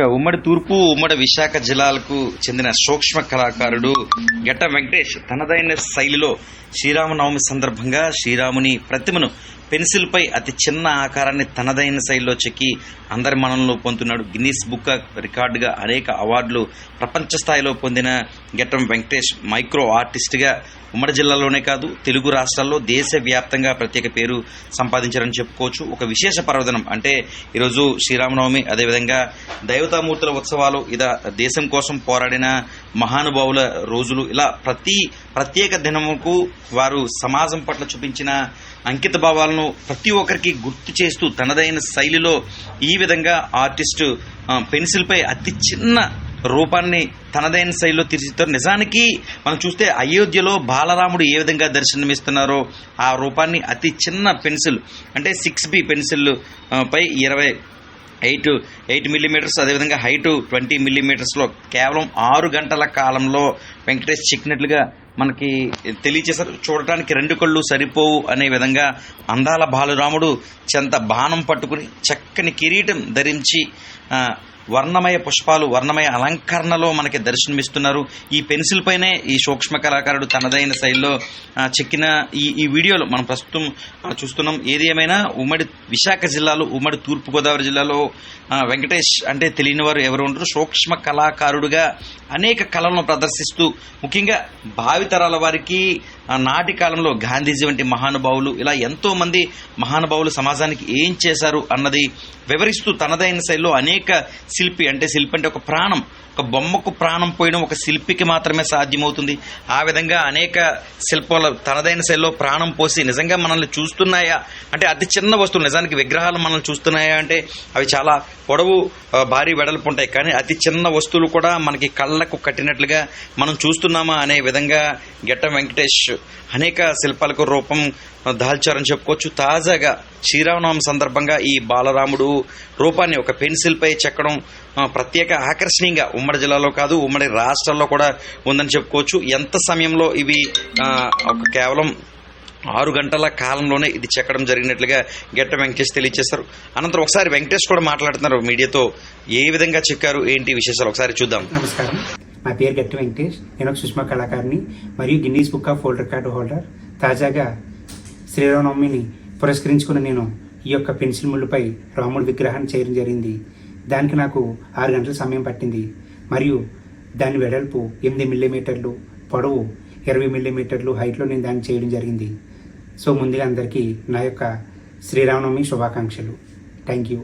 ఉమ్మడి తూర్పు ఉమ్మడి విశాఖ జిల్లాలకు చెందిన సూక్ష్మ కళాకారుడు గెట్ట వెంకటేష్ తనదైన శైలిలో శ్రీరామనవమి సందర్భంగా శ్రీరాముని ప్రతిమను పెన్సిల్ పై అతి చిన్న ఆకారాన్ని తనదైన శైలిలో చెక్కి అందరి మనంలో పొందుతున్నాడు. గిన్నీస్ బుక్ రికార్డుగా అనేక అవార్డులు ప్రపంచ స్థాయిలో పొందిన గెట్టం వెంకటేష్ మైక్రో ఆర్టిస్ట్గా ఉమ్మడి జిల్లాలోనే కాదు తెలుగు రాష్ట్రాల్లో దేశవ్యాప్తంగా ప్రత్యేక పేరు సంపాదించారని చెప్పుకోవచ్చు. ఒక విశేష పర్వదనం అంటే ఈరోజు శ్రీరామనవమి. అదేవిధంగా దైవతామూర్తుల ఉత్సవాలు ఇదా దేశం కోసం పోరాడిన మహానుభావుల రోజులు. ఇలా ప్రతి ప్రత్యేక దినముకు వారు సమాజం పట్ల చూపించిన అంకిత భావాలను ప్రతి ఒక్కరికి గుర్తు చేస్తూ తనదైన శైలిలో ఈ విధంగా ఆర్టిస్టు పెన్సిల్పై అతి చిన్న రూపాన్ని తనదైన శైలిలో తీర్చిదిద్దారు. నిజానికి మనం చూస్తే అయోధ్యలో బాలరాముడు ఏ విధంగా దర్శనమిస్తున్నారో ఆ రూపాన్ని అతి చిన్న పెన్సిల్ అంటే సిక్స్ బి పెన్సిల్ పై ఇరవై ఎయిట్ ఎయిట్ మిల్లీమీటర్స్ అదేవిధంగా హైట్ ట్వంటీ మిల్లీమీటర్స్లో కేవలం ఆరు గంటల కాలంలో వెంకటేష్ చిక్కినట్లుగా మనకి తెలియచేశారు చూడటానికి రెండు కళ్ళు సరిపోవు అనే విధంగా అందాల బాలురాముడు చెంత బాణం పట్టుకుని చక్కని కిరీటం ధరించి వర్ణమయ పుష్పాలు వర్ణమయ అలంకరణలో మనకి దర్శనమిస్తున్నారు. ఈ పెన్సిల్ పైనే ఈ సూక్ష్మ కళాకారుడు తనదైన శైలిలో చెక్కిన ఈ ఈ వీడియోలో మనం ప్రస్తుతం చూస్తున్నాం. ఏది ఏమైనా ఉమ్మడి విశాఖ జిల్లాలో ఉమ్మడి తూర్పుగోదావరి జిల్లాలో వెంకటేష్ అంటే తెలియని వారు ఎవరు ఉంటారు సూక్ష్మ కళాకారుడుగా అనేక కళలను ప్రదర్శిస్తూ ముఖ్యంగా భావితరాల వారికి నాటి కాలంలో గాంధీజీ వంటి మహానుభావులు ఇలా ఎంతోమంది మహానుభావులు సమాజానికి ఏం చేశారు అన్నది వివరిస్తూ తనదైన శైలిలో అనేక శిల్పి అంటే శిల్పి అంటే ఒక ప్రాణం. ఒక బొమ్మకు ప్రాణం పోయడం ఒక శిల్పికి మాత్రమే సాధ్యమవుతుంది. ఆ విధంగా అనేక శిల్పాల తనదైన శైలిలో ప్రాణం పోసి నిజంగా మనల్ని చూస్తున్నాయా? అంటే అతి చిన్న వస్తువులు నిజానికి విగ్రహాలు మనల్ని చూస్తున్నాయా అంటే అవి చాలా పొడవు భారీ వెడల్పు ఉంటాయి. కానీ అతి చిన్న వస్తువులు కూడా మనకి కళ్ళకు కట్టినట్లుగా మనం చూస్తున్నామా అనే విధంగా గెట్ట వెంకటేష్ అనేక శిల్పాలకు రూపం దాల్చారని చెప్పుకోవచ్చు. తాజాగా శ్రీరామనవమి సందర్భంగా ఈ బాలరాముడు రూపాన్ని ఒక పెన్సిల్పై చెక్కడం ప్రత్యేక ఆకర్షణీయంగా ఉమ్మడి జిల్లాలో కాదు ఉమ్మడి రాష్ట్రాల్లో కూడా ఉందని చెప్పుకోవచ్చు. ఎంత సమయంలో ఇవి ఒక కేవలం ఆరు గంటల కాలంలోనే ఇది చెక్కడం జరిగినట్లుగా గెట్ట వెంకటేష్ తెలియజేశారు అనంతరం ఒకసారి వెంకటేష్ కూడా మాట్లాడుతున్నారు మీడియాతో. ఏ విధంగా చెక్కారు? ఏంటి విశేషాలు? ఒకసారి చూద్దాం. నమస్కారం. నా పేరు గట్టి వెంకటేష్. నేను ఒక సుష్మా కళాకారిని మరియు Guinness book of world record holder. తాజాగా శ్రీరామనవమిని పురస్కరించుకుని నేను ఈ యొక్క పెన్సిల్ ముళ్ళుపై రాముడి విగ్రహాన్ని చేయడం జరిగింది. దానికి నాకు ఆరు గంటల సమయం పట్టింది. మరియు దాని వెడల్పు ఎనిమిది మిల్లీమీటర్లు పొడవు ఇరవై మిల్లీమీటర్లు హైట్లో నేను దాన్ని చేయడం జరిగింది. సో ముందుగా అందరికీ నా యొక్క శ్రీరామనవమి శుభాకాంక్షలు. Thank you.